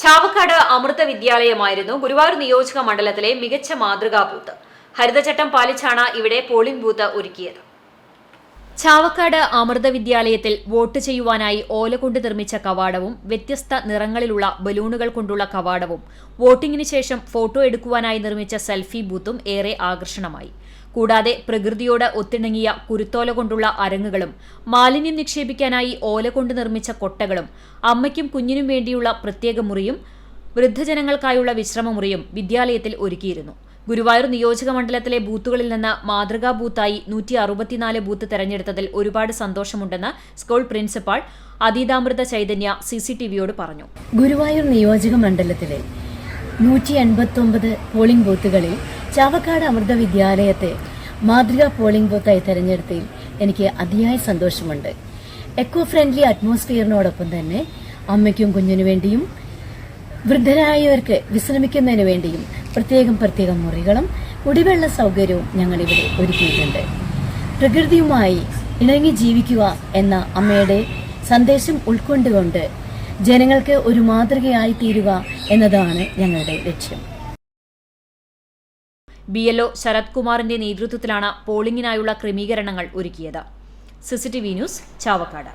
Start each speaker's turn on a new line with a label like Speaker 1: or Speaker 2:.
Speaker 1: ചാവക്കാട് അമൃത വിദ്യാലയമായിരുന്നു ഗുരുവായൂർ നിയോജക മണ്ഡലത്തിലെ മികച്ച മാതൃകാ ബൂത്ത് ഹരിതചട്ടം പാലിച്ചാണ് ഇവിടെ പോളിംഗ് ബൂത്ത് ഒരുക്കിയത്. ചാവക്കാട് അമൃത വിദ്യാലയത്തിൽ വോട്ട് ചെയ്യുവാനായി ഓല കൊണ്ട് നിർമ്മിച്ച കവാടവും വ്യത്യസ്ത നിറങ്ങളിലുള്ള ബലൂണുകൾ കൊണ്ടുള്ള കവാടവും വോട്ടിംഗിന് ശേഷം ഫോട്ടോ എടുക്കുവാനായി നിർമ്മിച്ച സെൽഫി ബൂത്തും ഏറെ ആകർഷണമായി. കൂടാതെ പ്രകൃതിയോട് ഒത്തിണങ്ങിയ കുരുത്തോല കൊണ്ടുള്ള അരങ്ങുകളും മാലിന്യം നിക്ഷേപിക്കാനായി ഓല കൊണ്ട് നിർമ്മിച്ച കൊട്ടകളും അമ്മയ്ക്കും കുഞ്ഞിനും വേണ്ടിയുള്ള പ്രത്യേക മുറിയും വൃദ്ധജനങ്ങൾക്കായുള്ള വിശ്രമമുറിയും വിദ്യാലയത്തിൽ ഒരുക്കിയിരുന്നു. ഗുരുവായൂർ നിയോജക മണ്ഡലത്തിലെ ബൂത്തുകളിൽ നിന്ന് മാതൃകാ ബൂത്തായി നൂറ്റി അറുപത്തിനാല് ബൂത്ത് തെരഞ്ഞെടുത്തതിൽ ഒരുപാട് സന്തോഷമുണ്ടെന്ന് school principal Atheethamritha Chaitanya C C T വിയോട് പറഞ്ഞു.
Speaker 2: ഗുരുവായൂർ നിയോജക മണ്ഡലത്തിലെ നൂറ്റി എൺപത്തൊമ്പത് പോളിംഗ് ബൂത്തുകളിൽ ചാവക്കാട് അമൃത വിദ്യാലയത്തെ മാതൃകാ പോളിംഗ് ബൂത്തായി തെരഞ്ഞെടുത്തതിൽ എനിക്ക് അതിയായ സന്തോഷമുണ്ട്. എക്കോ ഫ്രണ്ട്ലി അറ്റ്മോസ്ഫിയറിനോടൊപ്പം തന്നെ അമ്മയ്ക്കും കുഞ്ഞിനു വേണ്ടിയും വൃദ്ധരായവർക്ക് വിശ്രമിക്കുന്നതിന് വേണ്ടിയും പ്രത്യേകം പ്രത്യേകം മുറികളും കുടിവെള്ള സൗകര്യവും ഞങ്ങൾ ഇവിടെ ഒരുക്കിയിട്ടുണ്ട്. പ്രകൃതിയുമായി ഇണങ്ങി ജീവിക്കുക എന്ന അമ്മയുടെ സന്ദേശം ഉൾക്കൊണ്ടുകൊണ്ട് ജനങ്ങൾക്ക് ഒരു മാതൃകയായി തീരുക എന്നതാണ് ഞങ്ങളുടെ ലക്ഷ്യം.
Speaker 1: ബി എൽഒ ശരത് കുമാറിന്റെ നേതൃത്വത്തിലാണ് പോളിംഗിനായുള്ള ക്രമീകരണങ്ങൾ ഒരുക്കിയത്. CCTV news Chavakkad.